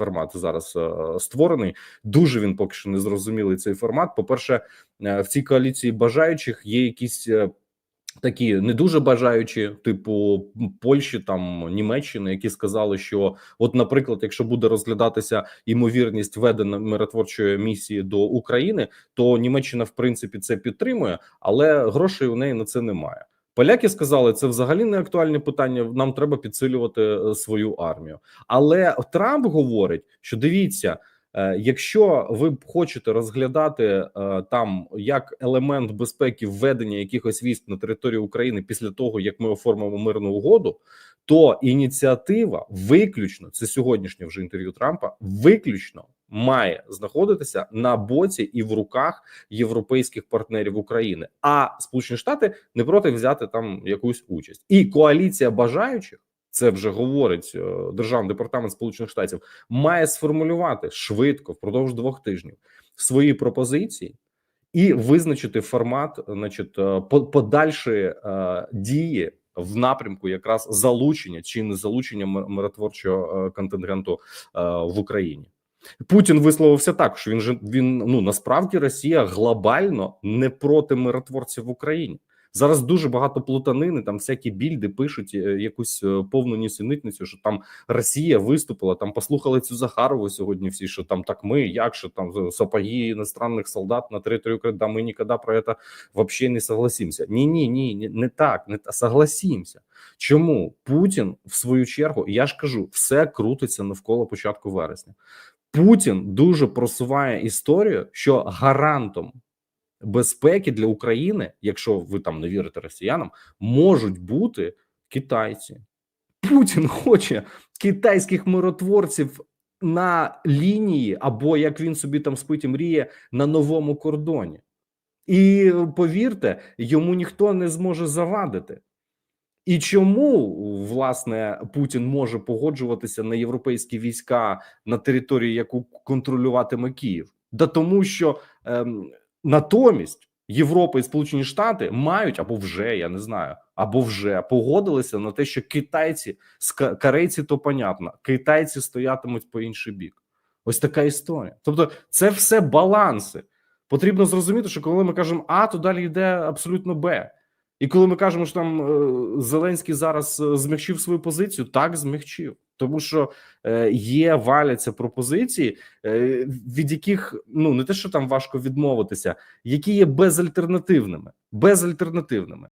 формат зараз е, створений. Дуже він поки що не зрозумілий цей формат. По перше, в цій коаліції бажаючих є якісь. е, Такі не дуже бажаючі, типу Польщі, там Німеччини, які сказали, що, от, наприклад, якщо буде розглядатися імовірність ведення миротворчої місії до України, то Німеччина в принципі це підтримує, але грошей у неї на це немає. Поляки сказали, це взагалі не актуальне питання. Нам треба підсилювати е, свою армію. Але Трамп говорить, що дивіться. Е, Якщо ви хочете розглядати е, там як елемент безпеки введення якихось військ на територію України після того, як ми оформимо мирну угоду, то ініціатива виключно це сьогоднішнє вже інтерв'ю Трампа, виключно має знаходитися на боці і в руках європейських партнерів України. А Сполучені Штати не проти взяти там якусь участь, і коаліція бажаючих. Це вже говорить е, державний департамент Сполучених Штатів, має сформулювати швидко впродовж двох тижнів свої пропозиції і визначити формат, значить, е, по- подальші е, дії в напрямку якраз залучення чи не залучення мир- миротворчого контингенту в Україні. Путін висловився так, що він же він ну насправді Росія глобально не проти миротворців в Україні. Зараз дуже багато плутанини, там всякі більди пишуть е, якусь е, повну нісенітницю, що там Росія виступила. Там послухали цю Захарову сьогодні. Всі що там так ми, як що там сапоги іностранних солдат на території України, да ми ніколи про це вообще не согласимося. Ні, ні, ні, ні, не так, не та согласимося. Чому Путін в свою чергу? Я ж кажу, все крутиться навколо початку вересня. Путін дуже просуває історію, що гарантом безпеки для України, якщо ви там не вірите росіянам, можуть бути китайці. Путін хоче китайських миротворців на лінії, або як він собі там спить і мріє на новому кордоні. І повірте, йому ніхто не зможе завадити. І чому власне Путін може погоджуватися на європейські війська на території, яку контролюватиме Київ? Да тому, що ем, натомість Європа і Сполучені Штати мають або вже я не знаю, або вже погодилися на те, що китайці корейці, то понятно, китайці стоятимуть по інший бік. Ось така історія. Тобто, це все баланси. Потрібно зрозуміти, що коли ми кажемо А, то далі йде абсолютно Б. І коли ми кажемо, що там е, Зеленський зараз е, змягчив свою позицію, так змягчив, тому що е, є валяться пропозиції, від яких ну не те, що там важко відмовитися, які є безальтернативними, безальтернативними.